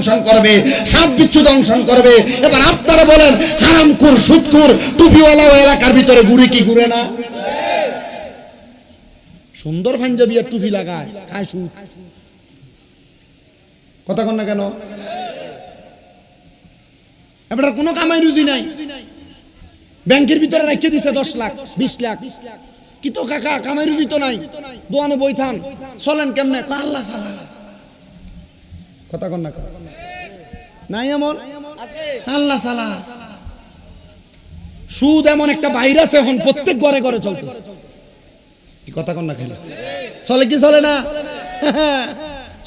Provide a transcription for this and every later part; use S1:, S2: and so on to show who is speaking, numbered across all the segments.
S1: দংশন করবে সাপ বিচ্ছু দংশন করবে। এবার আপনারা বলেন, হারামখোর, সুদখোর, টুপিওয়ালা এলাকার ভিতরে ঘুরে কি ঘুরে না? সুন্দর পাঞ্জাবি আর টুপি লাগায়, খায় সুদ। কথা কন না কেন? এবার কোনো কামাই রুজি নাই। ব্যাংকের ভিতরে রেখে দিছে দশ লাখ, বিশ লাখ। কি তো কাকা, কামাই রুজি তো নাই। দোয়ানে বই থান। চলেন কেমনে? আল্লাহ সালা কথা কন না নাই এমন? আল্লাহ সালা সুদ এমন একটা ভাইরাস এখন প্রত্যেক ঘরে ঘরে চলতেছে। কি কথা কন না খেলে? চলে কি চলে না?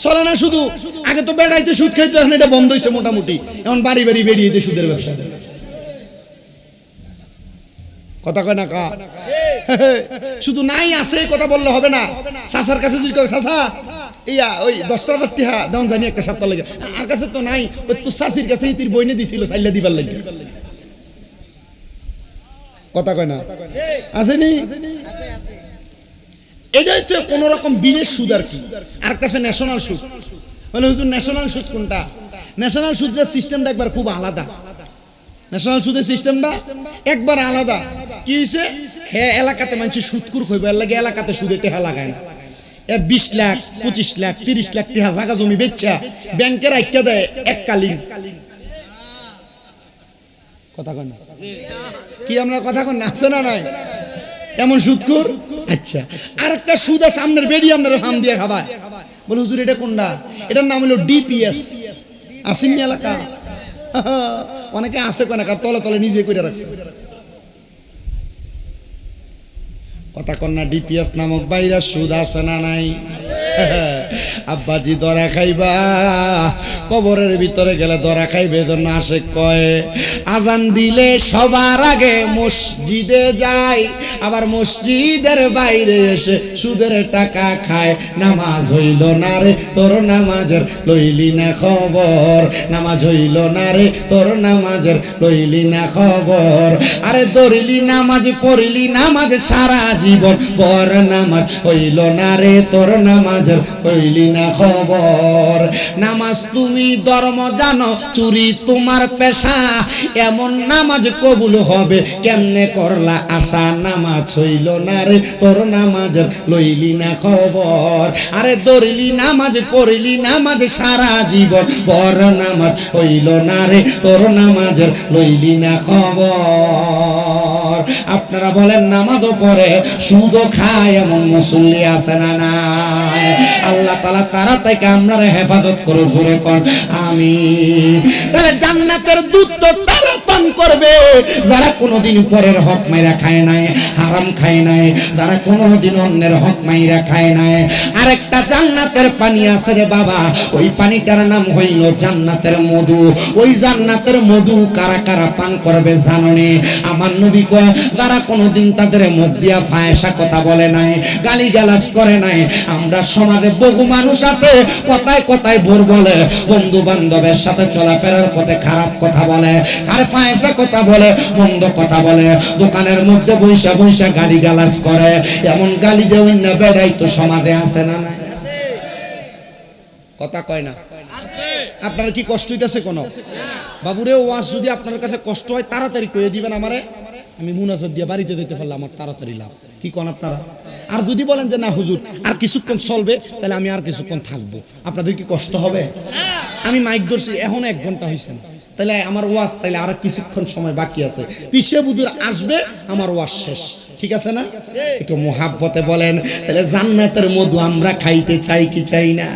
S1: চলে না শুধু। আগে তো বেড়াইতে সুদ খাইতো, এখন এটা বন্ধ হয়েছে মোটামুটি। এখন বাড়ি বাড়ি বেরিয়েছে সুদের ব্যবসা কথা কয় না কা? শুধু নাই আছে কথা বললে হবে না। চাচার কাছে কয়, চাচা ইয়া, ওই দশটা হাজার টিহা দাম জানি একটা সপ্তাহ লাগে। আর কাছে তো নাই, ওই তোর চাষির কাছে তির বইনে দিছিল, চাইলা দিবার লাগে। কথা কয় না? আসেনি এটা হচ্ছে কোন রকম বিলের সুদ আর কি। আর কাছে ন্যাশনাল সুদ। বলে, হুজুর ন্যাশনাল সুদ কোনটা? ন্যাশনাল সুদের সিস্টেমটা একবার খুব আলাদা। ন্যাশনাল সুদের সিস্টেমটা একবার আলাদা। কি হয়েছে হ্যাঁ এলাকাতে মানুষ সুদকুর হইব, এর লাগে এলাকাতে সুদে টেহা লাগায় না। বিশ লাখ, পঁচিশ লাখ, তিরিশ লাখ টেহা জায়গা জমি বেচা ব্যাংকে রাখতে দেয় এককালীন কথা কন কি আমরা কথা কন আছে না নাই? এমন সুদকুর আচ্ছা। আর একটা সুদ আছে আপনার বেডি আপনার হাম দিয়ে খাবার বলে, হুজুর, এটা কোনটা? এটার নাম হলো ডিপিএস। আসেননি এলাকা? অনেকে আছে কোন তলে তলে নিজে করে রাখছে। কথা কন্যা ডিপিএস নামক বাইরা সুদ আছে না নাই? আব্বাজি দরা খাইবা। কবরের ভিতরে গেলে দরা খাইবে জন্য আসে কয়, আজান দিলে সবার আগে মসজিদে যায় আবার মসজিদের বাইরে এসে সুদের টাকা খায়। নামাজ হইল না রে, তোর নামাজের লইলি না খবর। নামাজ হইল না রে, তোর নামাজের লইলি না খবর। আরে দরিলি নামাজ, পড়িলি নামাজ, সারা জীবন বর নামাজ হইল না রে, তোর নামাজের হইলি না খবর। নামাজ তুমি ধর্ম জানো, চুরি তোমার পেশা। এমন নামাজ কবুল হবে, কেমনে করলা আশা? নামাজ হইল না রে, তোর নামাজের লইলি না খবর। আরে দরিলি নামাজ, পড়িলি নামাজ সারা জীবন। বর নামাজ হইল না রে, তোর নামাজের লইলি না খবর। আপনারা বলেন, নামাজও পড়ে, সুদও খায়, এমন মুসল্লি আছে না নাই? আল্লাহ তালা তারা থেকে আপনারা হেফাজত করে জোরে কর আমি তাহলে জান্নাতের দূত তো তারা করবে। যারা কোনোদিন পরের হক মাইরা খায় নাই, হারাম খায় নাই, যারা কোনোদিন অন্যের হক মাইরা খায় নাই। আরেকটা জান্নাতের পানি আছে রে বাবা, ওই পানিটার নাম হইল জান্নাতের মধু। ওই জান্নাতের মধু কারা কারা পান করবে জাননি আমার নবী কয়, যারা কোনোদিন তাদের মুখ দিয়া ফায়সা কথা বলে নাই গালি গালাজ করে নাই, আমরা সমাজে বহু মানুষ আছে, কথায় কথায় ভোর বলে বন্ধু বান্ধবের সাথে চলাফেরার পথে খারাপ কথা বলে। আর ফায়সা কথা বলে, মন্দ কথা বলে, দোকানের মধ্যে বৈশা বৈশা গালি গালাজ করে, এমন গালি দেওয়া না, বেড়াই তো সমাজে আছে না? কথা কয় না। আপনার কি কষ্ট হইতেছে কোনো? বাবুরে, ওয়াজ যদি আপনার কাছে কষ্ট হয়, তাড়াতাড়ি করে দিবেন আমারে। আমি মুনাজাত দিয়ে বাড়িতে যেতে পারলাম, আমার তাড়াতাড়ি লাভ। কি কোন আপনারা? আর যদি বলেন যে, না, হুজুর, আর কিছুক্ষণ চলবে, তাহলে আমি আর কিছুক্ষণ থাকব। আপনাদের কি কষ্ট হবে? আমি মাইক ধরছি, এখন এক ঘণ্টা হয়েছে না। তাহলে আমার ওয়াজ, তাহলে আরও কিছুক্ষণ সময় বাকি আছে। পিসে বুধুর আসবে, আমার ওয়াজ শেষ। ঠিক আছে না? একটু মোহাব্বতে বলেন, তাহলে জান্নাতের মধু আমরা খাইতে চাই কি চাই না?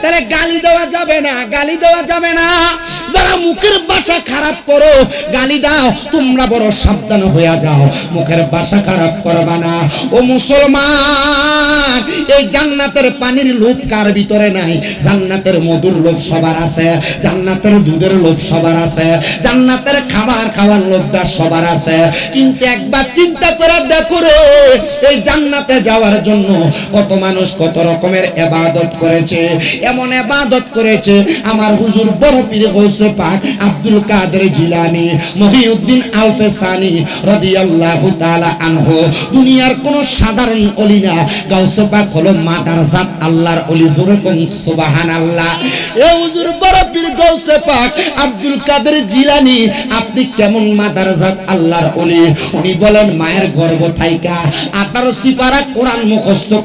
S1: তাহলে গালি দেওয়া যাবে না, গালি দেওয়া যাবে না। যারা মুখের ভাষা খারাপ করো, গালি দাও, তোমরা বড় সাবধান হইয়া যাও। মুখের ভাষা খারাপ করবা না। ও মুসলমান, এই জান্নাতের পানির লোভ কার ভিতরে নাই? জান্নাতের মধুর লোভ সবার আছে, জান্নাতের দুধের লোভ সবার আছে। জান্নাতের খাবার খাওয়ার লোভটা সবার আছে। কিন্তু একবার চিন্তা করে দেখো রে, এই জান্নাতে যাওয়ার জন্য কত মানুষ কত রকমের এবাদত করেছে। এমন এবাদত করেছে, আমার হুজুর বড় পীর গৌসে পাক আব্দুল কাদের জিলানি, মহিউদ্দিন আলফে সানি রাদিয়াল্লাহু তাআলা আনহু। দুনিয়ার কোন সাধারণ অলি না। গাউসে পাক হলো মাদার জাত আল্লাহর অলি জোরে কোন সুবহানাল্লাহ। এ হুজুর বড় পীর গাউসে পাক কাদের জিলানি, আপনি কেমন মাদার জাত আল্লাহর অলি উনি বলেন, মায়ের গর্ভ থাইকা সিপারা কোরআন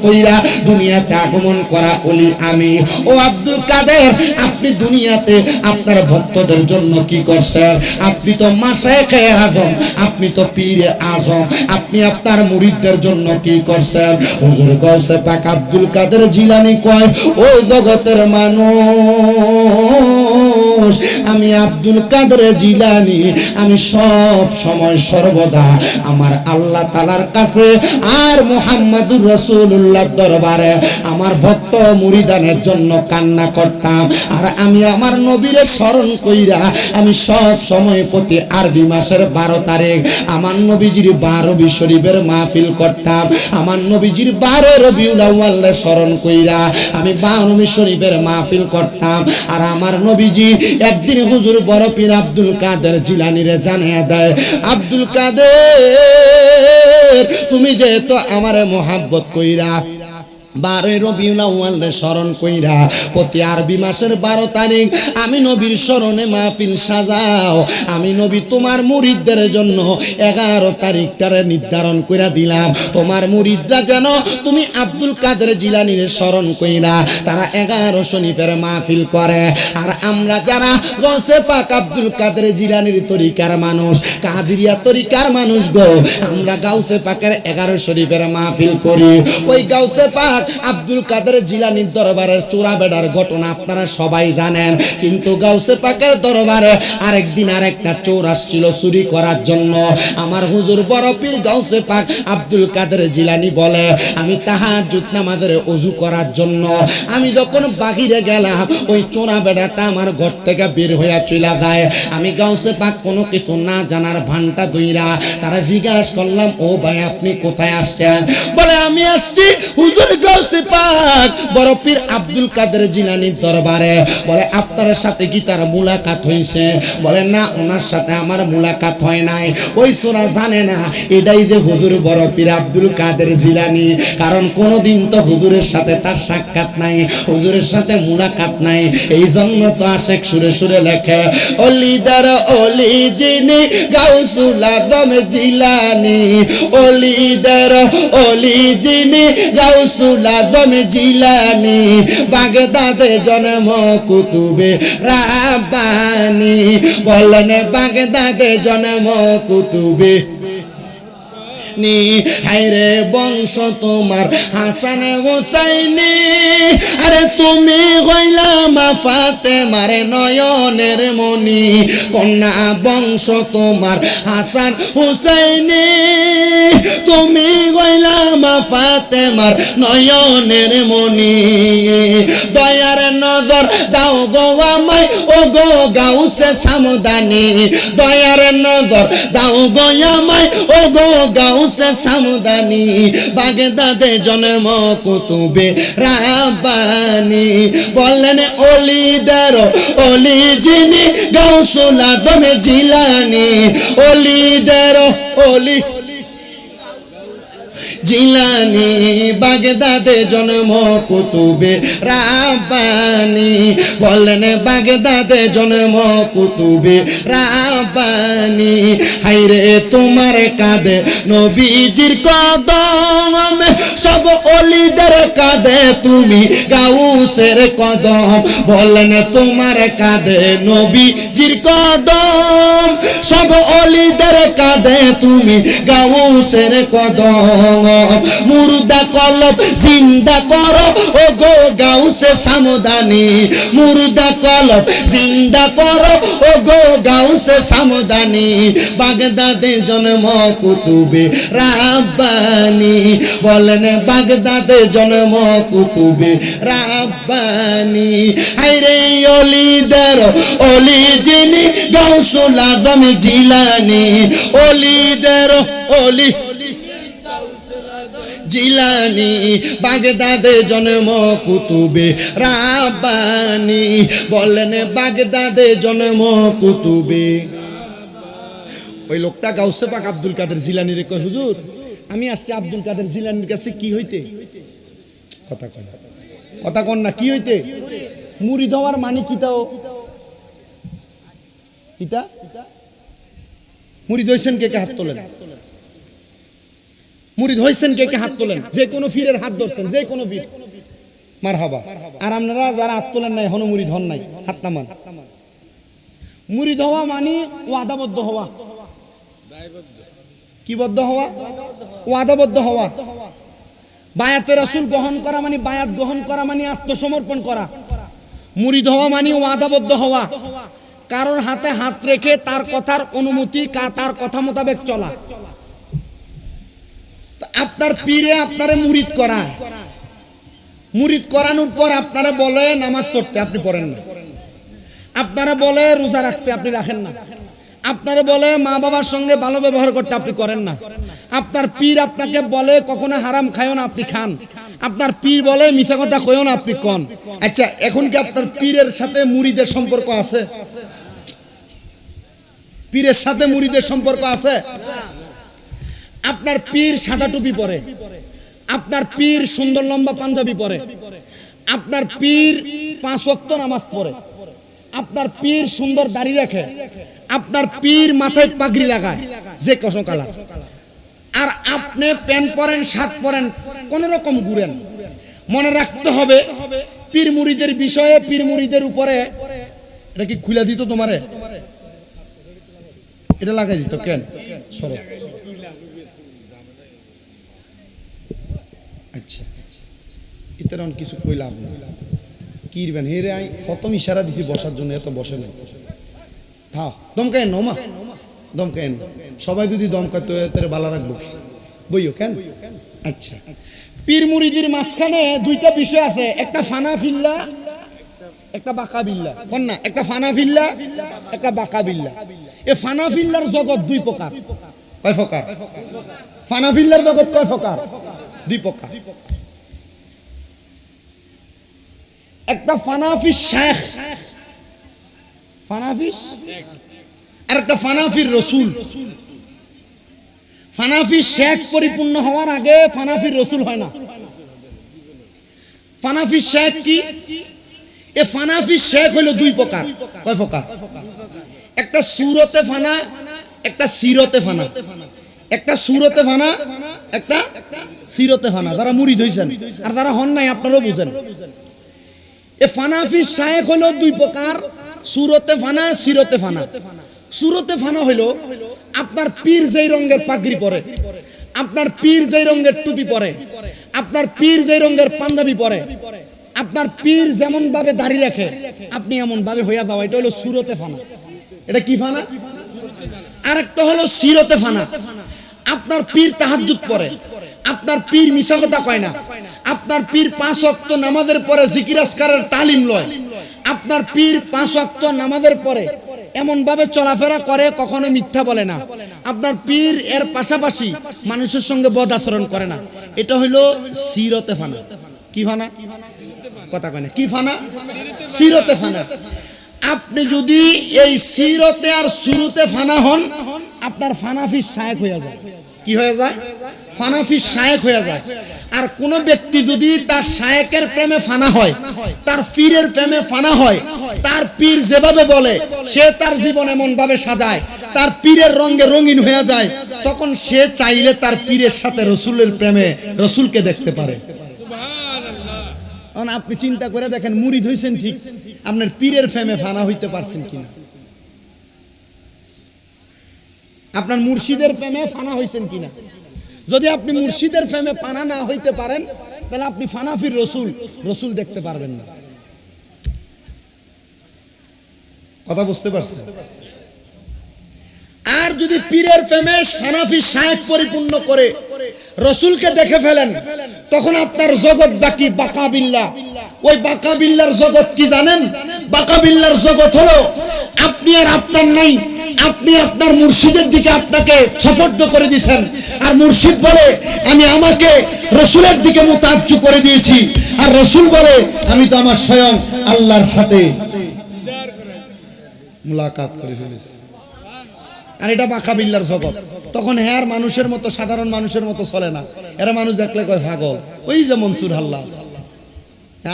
S1: কইরা দুনিয়াতে আগমন করা অলি আমি। ও আব্দুল কাদের, আপনি দুনিয়াতে আপনার ভক্তদের জন্য কি করছেন? আপনি তো মাসায় আজম, আপনি তো পীরে আজম, আপনি আপনার মুরিদদের জন্য কি করছেন? হুজুর গৌসে পাক আব্দুল কাদের জিলানি কয়, ও জগতের মানুষ আমি আব্দুল কাদের জিলানি। আমি সব সময় সর্বদা আমার আল্লাহ তালার কাছে আর মোহাম্মদুর রসুল্লাহ দরবারে আমার ভক্ত মুরিদানের জন্য কান্না করতাম। আর আমি আমার নবীরে স্মরণ কইরা আমি সব সময় প্রতি আরবি মাসের বারো তারিখ আমার নবীজির বারো শরীফের মাহফিল করতাম। আমার নবীজির বারো রবিউল আউ্বাল্লে স্মরণ কইরা আমি বারো শরীফের মাহফিল করতাম। আর আমার নবীজি একদিন হুজুর বড় পীর আব্দুল কাদের জিলানিরে জানিয়ে দেয়, আব্দুল কাদের, তুমি যেহেতু আমার মোহাব্বত কইরা বারোই রবিউল আউয়ালে স্মরণ কইরা, প্রতি আরবি মাসের বারো তারিখ আমি নবীর স্মরণে মাহফিল সাজাও। আমি নবী তোমার মুরিদদের জন্য এগারো তারিখটারে নির্ধারণ কইরা দিলাম। তোমার মুরিদরা যেন তুমি আব্দুল কাদের জিলানির স্মরণ কইরা তারা এগারো শনিফের মাহফিল করে। আর আমরা যারা গসে পাক আব্দুল কাদের জিলানির তরিকার মানুষ, কাদিরিয়া তরিকার মানুষ গো, আমরা গাউসে পাকের এগারো শরীফের মাহফিল করি। ওই গাউসে পাক আব্দুল কাদের জিলানির দরবারের চোরা বেড়ার ঘটনা আপনারা সবাই জানেন। কিন্তু গাউসে পাকের দরবারে আরেকদিন আরেকটা চোর আসছিল চুরি করার জন্য। আমার হুজুর বড় পীর গাউসে পাক আব্দুল কাদের জিলানি বলে, আমি তাহাজ্জুদ নামাজের অজু করার জন্য। আমি যখন বাহিরে গেলাম, ওই চোরা বেড়াটা আমার ঘর থেকে বের হইয়া চলে যায়। আমি গাউসে পাক কোনো কিছু না জানার ভানটা দইরা তারা জিজ্ঞাসা করলাম, ও ভাই, আপনি কোথায় আসছেন? বলে, আমি আসছি হুজুর আব্দুল কাদের দরবারে সাথে কি তার মুলাকাত বলে, না, ওনার সাথে আমার মুলাকাত হয় নাই। ওই সোনা জানে না কারণ কোনোদিন তো হুজুরের সাথে তার সাক্ষাৎ নাই, হুজুরের সাথে মুলাকাত নাই। এই জন্য তো আশেক সুরে সুরে লেখে, অলিদার অলি আদম জিলানি। অলিদার অলি যিনি গাউসুল আদম জিলানি বাগদাদে জন্ম কুতুবে রাব্বানি। বলেন বাগদাদে জন্ম কুতুবে। নি হাইরে বংশ তোমার হাসান হোসাইনি। আরে তুমি হইলাম ফাতে মারে নয়নের মনি কন্যা বংশ তোমার হাসান হুসাইনি। তুমি হইলাম ফাতে মার নয়নের মনি দয়ার নজর দাও গো আমায়, ও গো গাউসে সামদানি। দয়ার নজর দাও গো আমায়, ও গো গাউসে সামদানি, বাগদাদে জন্ম কুতুবে রাব্বানি বললেন অলিদার অলি যিনি গাউসুল আদমে জিলানি অলিদার অলি জিলানি বাগদাদে জন্ম কুতুবে রাব্বানি। বলেন বাগদাদে জন্ম কুতুবে রাব্বানি। হাইরে তোমার কাঁদে নবীজির কদম, সব অলিদের কাঁদে তুমি গাউসের কদম। বলেন তোমার কাঁদে নবীজির কদম, সব অলিদের কাঁদে তুমি গাউসের কদম। মুর্দা কলব, জিন্দা করো ও গো গাউসে সামদানি, মুর্দা কলব, জিন্দা করো ও গো গাউসে সামদানি, বাগদাদে জন্ম কুতুবে রাব্বানি। বলেন, বাগদাদে জন্ম কুতুবে রাব্বানি। হাইরে অলিদের অলি যিনি গাউসুল আদম জিলানি। অলিদের, অলি জিলানি, বাগদাদে জন্ম কুতুবে রাব্বানি। বলেন, বাগদাদে জন্ম কুতুবে। ওই লোকটা গাউসে পাক আব্দুল কাদের জিলানি রে কয়, হুজুর, আমি আসছি আব্দুল কাদের জিলানির কাছে, কি হইতে? কথা কন কথা কন না, কি হইতে? মুড়ি দেওয়ার মানে কিটাও কিটা মুড়ি ধইছেন কে কে হাত তোলেন? মুড়ি ধইছেন কে কে হাত তোলেন? যে কোনো ফিরের হাত ধরছেন, যে কোনো ফির। মার হাবা আর আপনারা যারা হাত তোলেন নাই হন মুড়ি ধন নাই, হাত নামান মুড়ি ধোয়া মানে ওয়াদাবদ্ধ হওয়া। কি বদ্ধ হওয়া? ওয়াদাবদ্ধ হওয়া। বায়াতে রসুল গ্রহণ করা মানে বায়াত গ্রহণ করা মানে আত্মসমর্পণ করা। মুড়ি হওয়া মানে ওয়াদাবদ্ধ হওয়া। কারোর হাতে হাত রেখে তার কথার অনুমতি তার কথা মোতাবেক চলা। আপনার পীরে আপনারে মুরিদ করা মুরিদ করানোর পর আপনারা বলে নামাজ পড়তে আপনি পড়েন না। আপনারা বলে রোজা রাখতে আপনি রাখেন না। আপনারা বলে মা বাবার সঙ্গে ভালো ব্যবহার করতে আপনি করেন না। আপনার পীর আপনাকে বলে কখনো হারাম খায়ও না আপনি খান। আপনার পীর বলে মিছা কথা কয়ও না আপনি কন। আচ্ছা এখন কি আপনার পীরের সাথে মুড়িদের সম্পর্ক আছে? পীরের সাথে মুড়িদের সম্পর্ক আছে? আপনার পীর সাদা টুপি পরে। আপনার পীর সুন্দর লম্বা পাঞ্জাবি পরে। আপনার পীর পাঁচ ওয়াক্ত নামাজ পড়ে। আপনার পীর সুন্দর দাড়ি রাখে। আপনার পীর মাথায় পাগড়ি লাগায়, যে কসম কালা আর আপনি প্যান্ট পরেন, শার্ট পরেন, কোন রকম ঘুরেন। মনে রাখতে হবে, পীর মুড়িদের বিষয়ে, পীর মুড়িদের উপরে, এটা কি খুলে দিত তোমারে? এটা লাগাই দিত কেন? সরো। ইতার অন কিছু কই লাভ না কি দিবেন হে রে আই প্রথম ইশারা দিছি বসার জন্য, এত বসে নাই। থাও দমকায় নমা। দমকায় সবাই যদি দমকায়, তো তোরে ভালো রাখব কি? বইও কেন? আচ্ছা। পীর মুরিদির মাঝখানে দুইটা বিষয় আছে। একটা ফানা ফিল্লা, একটা বাঁকা বিল্লা। না, একটা ফানা ফিল্লা, একটা বাঁকা বিল্লা। এ ফানা ফিল্লার জগৎ দুই প্রকার। কয় প্রকার? ফানা ফিল্লার জগৎ কয় প্রকার? দুই প্রকার। একটা ফানাফি শেখ ফানাফিস আর একটা ফানাফির রসুল। ফানাফি শেখ পরিপূর্ণ হওয়ার আগে ফানাফির রসুল হয় না। ফানাফি শেখ কি? এ ফানাফি শেখ হইল দুই প্রকার। কয় প্রকার? একটা সুরতে ফানা, একটা সিরতে ফানা। একটা সুরতে ফানা, একটা সিরতে ফানা যারা মুড়ি ধইছেন। আর যারা হন নাই, আপনারাও বুঝেন। এ ফানাফি শায়েক হলো দুই প্রকার, সুরতে ফানা, সিরতে ফানা। সুরতে ফানা হইল, আপনার পীর যেই রঙের পাগড়ি পরে, আপনার পীর যেই রঙের টুপি পরে, আপনার পীর যেই রঙের পাঞ্জাবি পরে, আপনার পীর যেমন ভাবে দাড়ি রাখে, আপনি এমন ভাবে হইয়া যাওয়া এটা হলো সুরতে ফানা। এটা কি ফানা? আরেকটা হলো সিরতে ফানা। আপনার পীর তাহাজ্জুদ পড়ে আপনার পীর মিশা কথা কয় না? আপনার পীর পাঁচ ওয়াক্ত নামাজের পরে জিকির আসকারের তালিম লয়। আপনার পীর পাঁচ ওয়াক্ত নামাজের পরে এমন ভাবে চলাফেরা করে, কখনো মিথ্যা বলে না। আপনার পীর এর পাশাপাশি মানুষের সঙ্গে বদ আচরণ করে না। এটা হইল সিরতে ফানা। কি ফানা? কথা কয় না। কি ফানা? সিরতে ফানা। আপনি যদি এই সিরতে আর সুরতে ফানা হন, আপনার ফানাফি শায়েক হয়ে যায়। কি হয়ে যায়? ফানাফি শায়েক হয়ে যায়। আর কোন ব্যক্তি যদি তার শায়েকের প্রেমে ফানা হয়, তার পীরের প্রেমে ফানা হয়, তার পীর যেভাবে বলে, সে তার জীবন এমন ভাবে সাজায়, তার পীরের রঙে রঙিন হয়ে যায়, তখন সে চাইলে তার পীরের সাথে রসুলের প্রেমে রসুলকে দেখতে পারে। আপনি চিন্তা করে দেখেন মুড়ি হইছেন ঠিক, আপনার পীরের ফেমে ফানা হইতে পারছেন কিনা? আপনার মুর্শিদের প্রেমে ফানা হইছেন কিনা? যদি আপনি মুর্শিদের ফেমে পানা না হইতে পারেন, তাহলে আপনি ফানাফির রসুল রসুল দেখতে পারবেন না। কথা বুঝতে পারছেন? আর যদি পীরের ফেমে ফানাফি শায়েক পরিপূর্ণ করে, রসুলকে দেখে ফেলেন, তখন আপনার জগৎ বাকি বাকা বিল্লা। ওই বাকা বিল্লার জগৎ কি জানেন? বাকা বিল্লার জগৎ হলো আপনি আর আপনার নাই, আপনি আপনার মুর্শিদের দিকে আপনাকে সফর্দ করে দিয়েছেন। আর মুর্শিদ বলে, আমি আমাকে রসুলের দিকে মোতাজ্জু করে দিয়েছি। আর রসুল বলে, আমি তো আমার স্বয়ং আল্লাহর সাথে মুলাকাত করে ফেলেছি। আর এটা বাঁকা বিল্লার জগৎ। তখন হ্যাঁ মানুষের মতো, সাধারণ মানুষের মতো চলে না। এরা মানুষ দেখলে কয়, পাগল। ওই যে মনসুর হাল্লাস।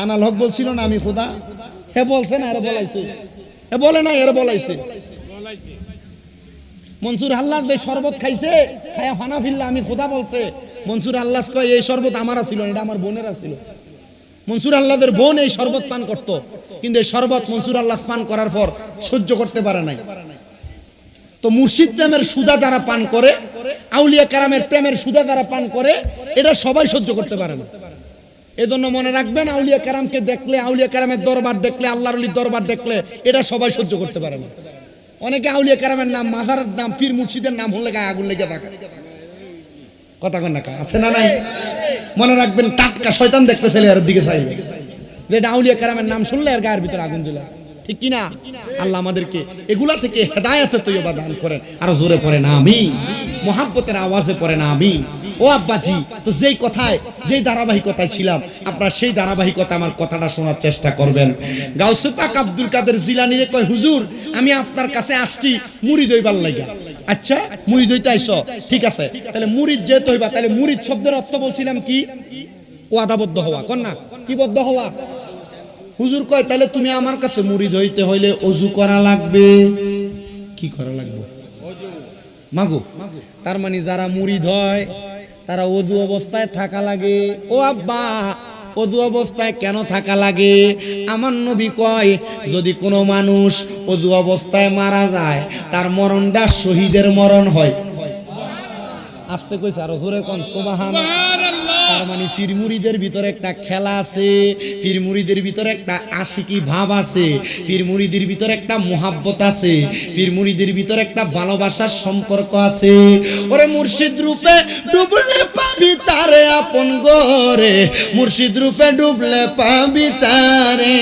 S1: আনাল হক বলছিল না আমি খোদা। হে বলছে না, এরা বলাইছে। হে বলে না, এরা বলাইছে। মনসুর বে শরবত খাইছে, খায়া ফানা ফিল্লা আমি খোদা বলছে, মনসুর আল্লাস কয়, এই শরবত আমার ছিল এটা আমার বোনেরা ছিল মনসুর আল্লাহদের বোন এই শরবত পান করত, কিন্তু এই শরবত মনসুর আল্লাহ পান করার পর সহ্য করতে পারে নাই। তো মুর্শিদ প্রেমের সুদা যারা পান করে, আউলিয়া কারামের প্রেমের সুদা যারা পান করে এটা সবাই সহ্য করতে পারে না। এজন্য মনে রাখবেন, আউলিয়া কারামকে দেখলে, আউলিয়া কারামের দরবার দেখলে, আল্লাহর আলীর দরবার দেখলে এটা সবাই সহ্য করতে পারে না। অনেকে আউলিয়া কারামের নাম মাথার নাম, পীর মুর্শিদের নাম হলে গায়ে আগুন লেগে থাকে। কথা কন না? আছে না নাই? মনে রাখবেন, টাটকা শয়তান দেখতে ছেলে এর দিকে চাইবে। যেটা আউলিয়া কারামের নাম শুনলে আর গায়ের ভিতরে আগুন জ্বলে। ঠিক কি না আল্লাহ আমাদেরকে এগুলা থেকে হেদায়েতে তৈবা দান করেন। আরও জোরে পড়ে না আমি মোহাব্বতের আওয়াজে পড়ে না আমি ও আব্বাজি, তো যেই কথায়, যেই ধারাবাহিকতায় ছিলাম, আপনার সেই ধারাবাহিকতা আমার কথাটা শোনার চেষ্টা করবেন। গাউসে পাক আব্দুল কাদের জিলানিরে কয়, হুজুর, আমি আপনার কাছে আসছি, মুড়ি দইবার লাগা আচ্ছা মুড়ি দইতে আইসো ঠিক আছে। তাহলে মুড়িদ যেতে হইবা, তাহলে মুড়িদ শব্দের অর্থ বলছিলাম কি? ওয়াদাবদ্ধ হওয়া। কন না, কি বদ্ধ হওয়া? হুজুর কয়, তাহলে তুমি আমার কাছে মুড়ি হইতে হইলে অজু করা লাগবে। কি করা লাগবে? মাগো। তার মানে যারা মুড়ি হয় তারা অজু অবস্থায় থাকা লাগে। ও আব্বা অজু অবস্থায় কেন থাকা লাগে? আমার নবী কয়, যদি কোনো মানুষ অজু অবস্থায় মারা যায়, তার মরণটা শহীদের মরণ হয়। আসতে কইছে আরও জোরে কোন সুবহান তার মানে ফিরমুরিদের ভিতরে একটা খেলা আছে ফিরমুরিদের ভিতরে একটা আশিকি ভাব আছে ফিরমুরিদের ভিতরে একটা মোহাব্বত আছে ফিরমুরিদের ভিতরে একটা ভালোবাসার সম্পর্ক আছে। ওরে মুর্শিদ রূপে ডুবলে পাবি তারে আপন গরে মুর্শিদ রূপে ডুবলে পাবি তারে।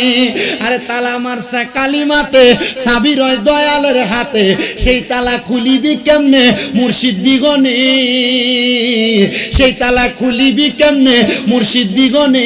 S1: আরে তালা মারছে কালিমাতে, সাবির হয় দয়ালের হাতে, সেই তালা খুলিবি কেমনে মুর্শিদ বিগনে সেই তালা খুলিবি কেমনে মুর্শিদ বিগনে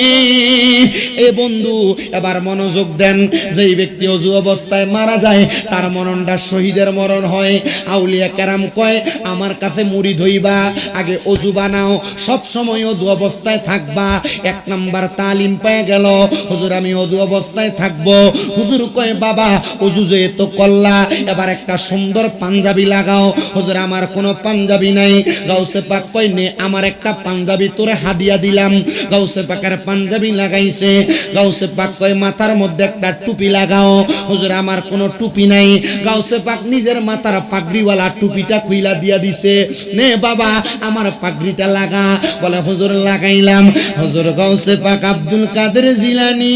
S1: এ বন্ধু, এবার মনোযোগ দেন। যেই ব্যক্তি অজু অবস্থায় মারা যায়, তার মরণটা শহীদের মরণ হয়। আউলিয়া কেরাম কয়, আমার কাছে মুড়ি ধইবা, আগে অজু বানাও, সব সময় অজু অবস্থায় থাকবা। এক নাম্বার তালিম পেয়ে গেল। হুজুর, আমি অজু অবস্থায় থাকব। হুজুর কয়, বাবা, অজু যেহেতু কল্লা এবার একটা সুন্দর পাঞ্জাবি লাগাও। হুজুর, আমার কোনো পাঞ্জাবি নাই। গাউসে পাক কয়, নে, আমার একটা পাঞ্জাবি তোরে হাদিয়া দিলাম। গাউসে পাকের পাঞ্জাবি লাগাইছে। গাউসে পাক কয় মাথার মধ্যে একটা টুপি লাগাও। হুজুর, আমার কোনো টুপি নাই। গাউসে পাক নিজের মাথার পাগড়িওয়ালা টুপিটা খুইলা দিয়া দিছে। নে বাবা, আমার পাগড়িটা লাগা। বলে, হুজুর, লাগাইলাম। হুজুর, গাউসে পাক আব্দুল কাদের জিলানি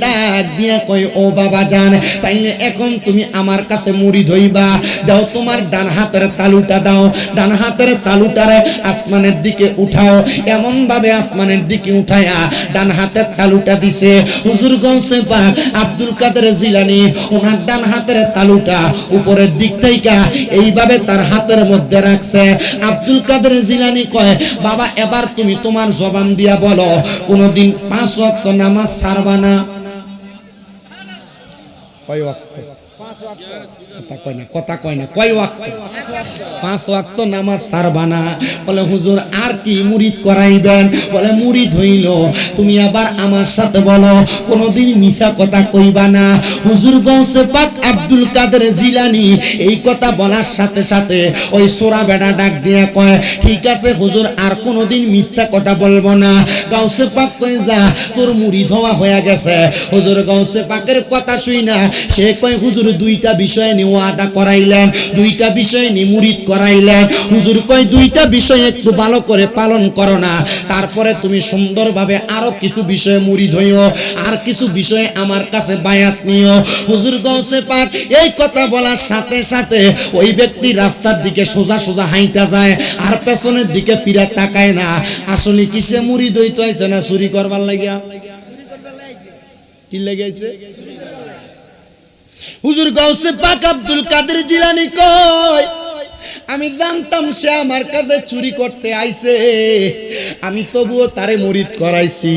S1: ডাক দিয়া কই ও বাবা জান, তাইলে এখন তুমি আমার কাছে মুড়ি ধইবা। দাও তোমার ডান হাতের তালুটা দাও। ডান হাতের তালুটারে আসমানের দিকে উঠাও। এমন ভাবে আসমানের দিকে উঠায়া ডান হাতের তালুটা দিছে। হুজুর গৌসে পাক, আব্দুল কাদের জিলানি ওনার ডান হাতের তালুটা উপরের দিক থেকে এইভাবে তার হাতের মধ্যে রাখছে। আব্দুল কাদের জিলানি কয়, বাবা, এবার তুমি তোমার জবান দিয়া বলো, কোনোদিন পাঁচ ওয়াক্ত নামাজ ছাড়বা না? কয় ওয়াক্ত। কয় কয় কয় আব্দুল কাদের জিলানি এই কথা বলার সাথে সাথে ওই সোরা বেড়া ডাক দিয়া কয়, ঠিক আছে হুজুর, আর কোনোদিন মিথ্যা কথা বলব না। গাউসে পাক কই যা, তোর মুড়ি ধোয়া হয়ে গেছে। হুজুর গাউসে পাকের কথা শুই না, সে কয়, হুজুর দুইটা বিষয় নিয়ে ওয়াদা করাইলেন, দুইটা বিষয় নিয়ে মুরিদ করাইলেন। হুজুর কয়, দুইটা বিষয় একটু ভালো করে পালন করো না। তারপরে তুমি সুন্দরভাবে আরও কিছু বিষয়ে মুরিদ হইও আর কিছু বিষয়ে আমার কাছে বায়াত নিও। হুজুর গৌসে পাক, এই কথা বলার সাথে সাথে ওই ব্যক্তি রাস্তার দিকে সোজা সোজা হাইটা যায়, আর পেছনের দিকে ফিরে তাকায় না। আসলে কিসে মুরিদ হইতে হয়েছে না? চুরি করবার লাগিয়া? কি লেগেছে? হুজুর গাউসে পাক আব্দুল কাদের জিলানি কয় আমি জানতাম সে আমার কাছে চুরি করতে আইছে। আমি তবুও তারে মরিদ করাইছি।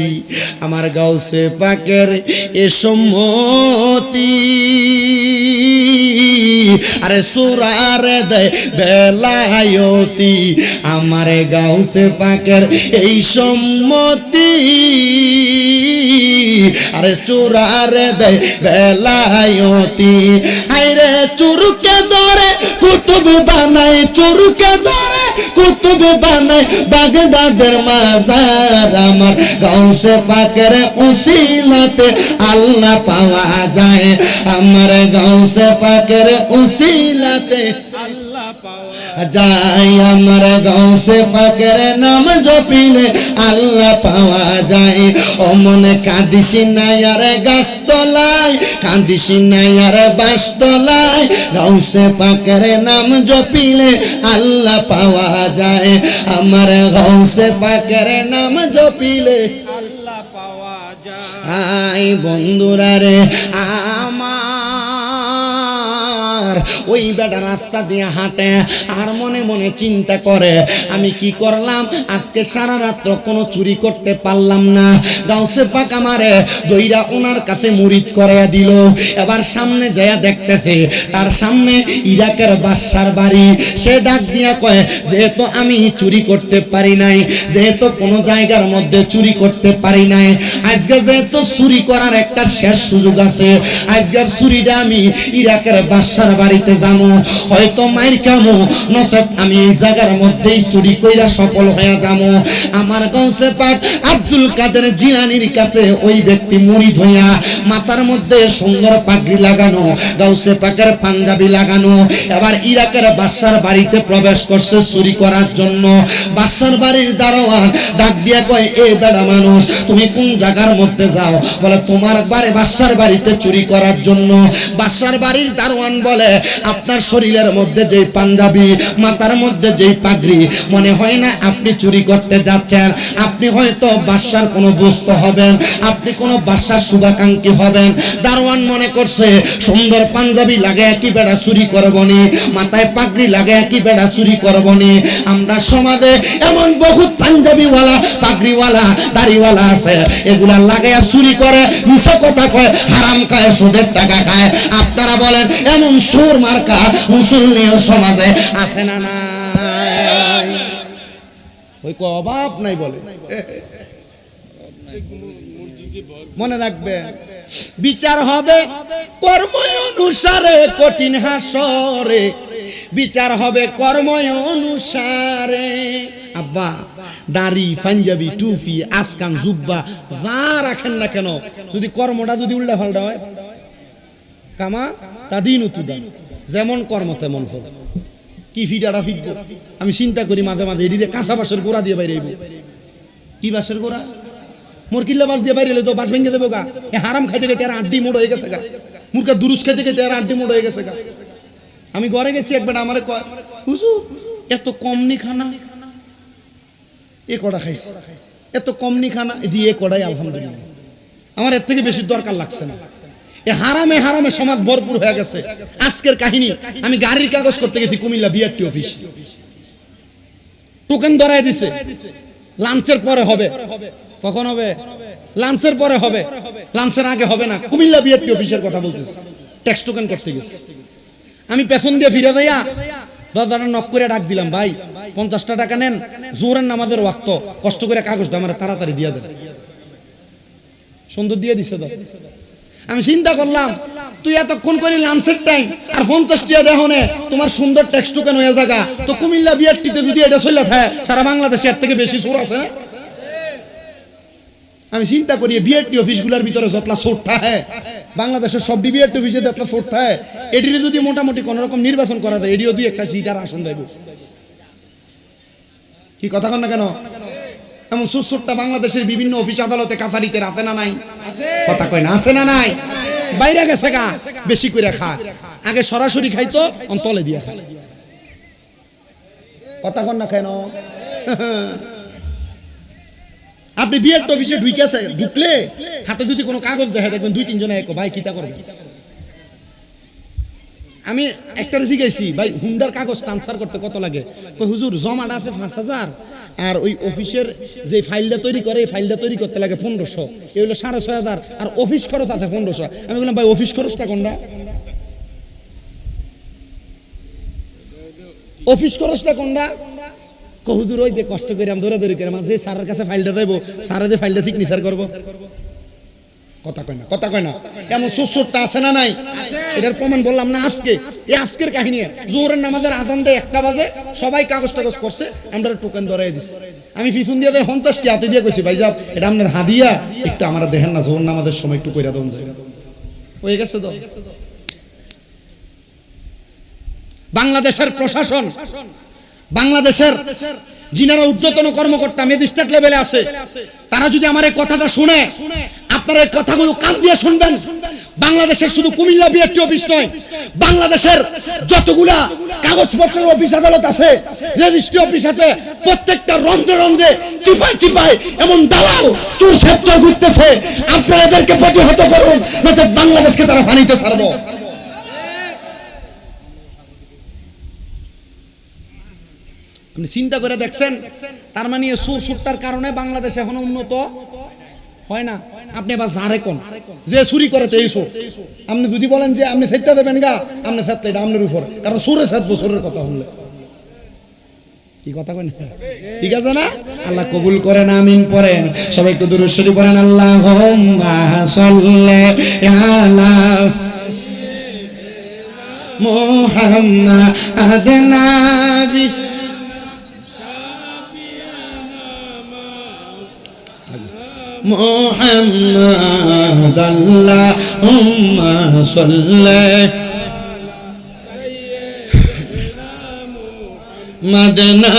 S1: আমার গাউসে পাকের এ সম্মতি। আরে সুরারে দে বেলায়তি, আমার গাউসে পাকের এই সম্মতি। আরে চুরারে দে বেলায়তি, আইরে চুরুকে ধরে কুতুব বানাই, চোরকে ধরে কুতুব বানায় বাগদাদের মাজার আমার। গাউসে পাকের উসিলাতে আল্লাহ পাওয়া যায়। আমার গাউসে পাকের উসিলাতে যাই আমার গাউসে পাকের নাম জপিলে আল্লাহ পাওয়া যায়। ও মনে কাঁদিস নাই আর গাছতলায় কাঁদিস নাই আর বাসতলায়। গাউসে পাকের নাম জপিলে আল্লাহ পাওয়া যায়। আমার গাউসে পাকের নাম জপিলে
S2: আল্লাহ পাওয়া যায়।
S1: বন্ধুরা রে আমার ওই বেটা রাস্তা দিয়ে হাঁটে আর মনে মনে চিন্তা করে, আমি কি করলাম? আজকে সারা রাত্র কোনো চুরি করতে পারলাম না। গাউসে পাক আমারে দইরা ওনার কাছে মুরিদ করে দিল। এবার সামনে যায়া দেখতেছে, তার সামনে ইরাকের বাদশার বাড়ি। সে ডাক দিয়া কয়, যেহেতু আমি চুরি করতে পারি নাই, যেহেতু কোনো জায়গার মধ্যে চুরি করতে পারি নাই, আজকে যেহেতু চুরি করার একটা শেষ সুযোগ আছে, আজকের চুরিটা আমি ইরাকের বাদশার বাড়িতে যাব হয়তো মাইর কামো। নসেত আমি এই জায়গার মধ্যেই চুরি কইরা সফল হয়ে যাব আমার গাউসে পাক আব্দুল কাদের জিলানির কাছে ওই ব্যক্তি মুড়িদ হইয়া মাথার মধ্যে সুন্দর পাগড়ি লাগানো, গাউসে পাকের পাঞ্জাবি লাগানো। এবার ইরাকের বাদশার বাড়িতে প্রবেশ করছে চুরি করার জন্য। বাদশার বাড়ির দারোয়ান ডাক দিয়া কয়, এ বেড়া মানুষ, তুমি কোন জায়গার মধ্যে যাও? বলে, তোমার বাড়ি বাদশার বাড়িতে চুরি করার জন্য। বাদশার বাড়ির দারোয়ান বলে আপনার শরীরের মধ্যে যেই পাঞ্জাবি, মাথার মধ্যে যেই পাগড়ি, মনে হয় না আপনি চুরি করতে যাচ্ছেন? আপনি হয়তো বাদশার কোনো বস্তু হবেন, আপনি কোনো বাদশার শুভাকাঙ্ক্ষী হবেন। দারোয়ান মনে করছে, সুন্দর পাঞ্জাবি লাগে কি বেড়া চুরি করবনি? মাথায় পাগড়ি লাগে কি বেড়া চুরি করবনি? আমরা সমাজে এমন বহুত পাঞ্জাবিওয়ালা, পাগড়িওয়ালা, দাড়িওয়ালা আছে। এগুলা লাগাইয়া চুরি করে মিশা কথা কয়, হারাম খায়, সুদের টাকা খায়। আপনারা বলেন, এমন সুর মার্কা মুসলিম সমাজে আছে না ওই কো অভাব নাই বলে। মনে রাখবে বিচার হবে কর্ম অনুসারে কঠিন হাসরে বিচার হবে কর্ম অনুসারে আব্বা, দাড়ি, পাঞ্জাবি, টুপি, আসকান, জুব্বা, যা রাখেন না কেন, যদি কর্মটা যদি উল্টা ফাল্টা হয়। কামা? যেমন কর্ম তেমন ফল। কি ফিডাটা ফিটবো আমি চিন্তা করি মাঝে মাঝে, এদিকে কাঁচা বাসের গোড়া দিয়ে বাইরে। কি বাসের গোড়া? মোর কিল্লা বাস দিয়ে বাইরে তো বাস ভেঙে দেবো গা। হারাম খাইতে গেছে আড্ডি মোড় হয়ে গেছে গা। মুরকা দুরুস খাইতে গেছে আড্ডি মোড় হয়ে গেছে গা। আমি ঘরে গেছি, একবার আমার হুজুর, এত কম নি খানা? এ কটা খাইছি। এত কম নি খানা? দিয়ে এ কটাই আলহামদুলিল্লাহ। আমার এর থেকে বেশি দরকার লাগছে না। এ হারামে হারামে সমাজ ভরপুর হয়ে গেছে। আজকের কাহিনী, আমি গাড়ির কাগজ করতে গেছি কুমিল্লা বিআরটি অফিস টোকেন ধরাই দিছে। লাঞ্চের পরে হবে। কখন হবে? লাঞ্চের পরে হবে। লাঞ্চের আগে হবে না। কুমিল্লা বিআরটি অফিসের কথা বলতেছি। ট্যাক্স টোকেন কাটতে গেছি। আমি পেছন দিয়ে ফিরে দেয়া দরজাটা নক করে ডাক দিলাম, ভাই, পঞ্চাশটা টাকা নেন। জোরের নামাজের ওয়াক্ত। কষ্ট করে কাগজটা আমার তাড়াতাড়ি দিয়ে দেন। সুন্দর দিয়ে দিছে তো আমি চিন্তা করলাম, তুই এতক্ষণ করি লাঞ্চের টাইম আর পঞ্চাশ টিয়া দেখনে তোমার সুন্দর টেক্সট কেন হয়ে জায়গা। তো কুমিল্লা বিআরটিতে যদি এটা চলে থাকে, সারা বাংলাদেশে এর থেকে বেশি সোর আছে না? আমি চিন্তা করি বিআরটি অফিসগুলোর ভিতরে যতলা সোট থাকে, বাংলাদেশের সব বিআরটি অফিসে যতলা সোট থাকে, এটির যদি মোটামুটি কোন রকম নির্বাচন করা যায়, এটিও দুই একটা সিট আর আসন দেব। কি কথা কন না কেন? এমন সুসুরটা বাংলাদেশের বিভিন্ন অফিস আদালতে কাছারিতে আছে না নাই? কথা কয় না, আছে না নাই? বাইরে গেছে গা, বেশি করে খা। আগে সরাসরি খাইতো অন্তলে দিয়ে খা কথা কন না কেন? আপনি বিয়ের অফিসে ঢুকেছে, ঢুকলে হাতে যদি কোনো কাগজ দেখা দেখবেন দুই তিনজনে এক, ভাই কিতা করবে? আমি একটা জিজ্ঞাসি ভাই, হুন্ডার কাগজ ট্রান্সফার করতে কত লাগে? কই হুজুর জমাটা আছে পাঁচ হাজার। আর ওই অফিসের যে ফাইলটা তৈরি করে, এই ফাইলটা তৈরি করতে লাগে পনেরোশো। এই হলো সাড়ে ছয় হাজার। আর অফিস খরচ আছে পনেরোশো। আমি বললাম, ভাই, অফিস খরচটা কোনটা? অফিস খরচটা কোনটা? কো হুজুর, ওই যে কষ্ট করে আমি দৌড়াদৌড়ি করে আমার যে স্যারের কাছে ফাইলটা দেবো, স্যারে যে ফাইলটা ঠিক নিসার করব। কথা কয় না, কথা কয় না। এমন সুসুরটা আছে না নাই? এটার প্রমাণ বললাম না আজকে। এই আজকের কাহিনী জোহরের নামাজের আদান দেয় একটা বাজে, সবাই কাগজ টাগজ করছে, আমরা টোকেন ধরাই দিছি। আমি পিছন দিয়ে দেয় পঞ্চাশটি হাতে দিয়ে কইছি, ভাই যাব এটা আপনার হাদিয়া, একটু আমরা দেখেন না, জোহর নামাজের সময় একটু কইরা দেন যায় হয়ে গেছে তো? বাংলাদেশের প্রশাসন, বাংলাদেশের যিনারা ঊর্ধ্বতন কর্মকর্তা ম্যাজিস্ট্রেট লেভেলে আছে, তারা যদি আমার এই কথাটা শুনে আপনারা এই কথাগুলো কান দিয়ে শুনবেন। বাংলাদেশের শুধু কুমিল্লা বিএসটি অফিস নয়, বাংলাদেশের যতগুলা কাগজপত্রের অফিস আদালত আছে, রেজিস্ট্রি অফিস আছে, প্রত্যেকটা রন্ধ্রে রন্ধ্রে চিপাই চিপাই এমন দালাল চুল সেক্টর ঘুরতেছে। আপনারা এদেরকে প্রতিহত করুন, নয়তো বাংলাদেশকে তারা পানিতে ছাড়বো। আপনি চিন্তা করে দেখছেন, তার মানে সুর সুরটার কারণে বাংলাদেশ এখনও উন্নত? হয় না? আপনি এবার যারে কোন, যে চুরি করে তো এই আপনি যদি বলেন যে আপনি সেটা দেবেন গা, আপনি সেটা এটা আপনার উপর। কারণ সুরে সাতবো সুরের কথা বললে কি কথা কই ঠিক আছে না? আল্লাহ কবুল করেন, আমিন পড়েন। সবাই একটু দূর পড়েন আল্লাহ আলা নাবি محمد اللهم صل مدنا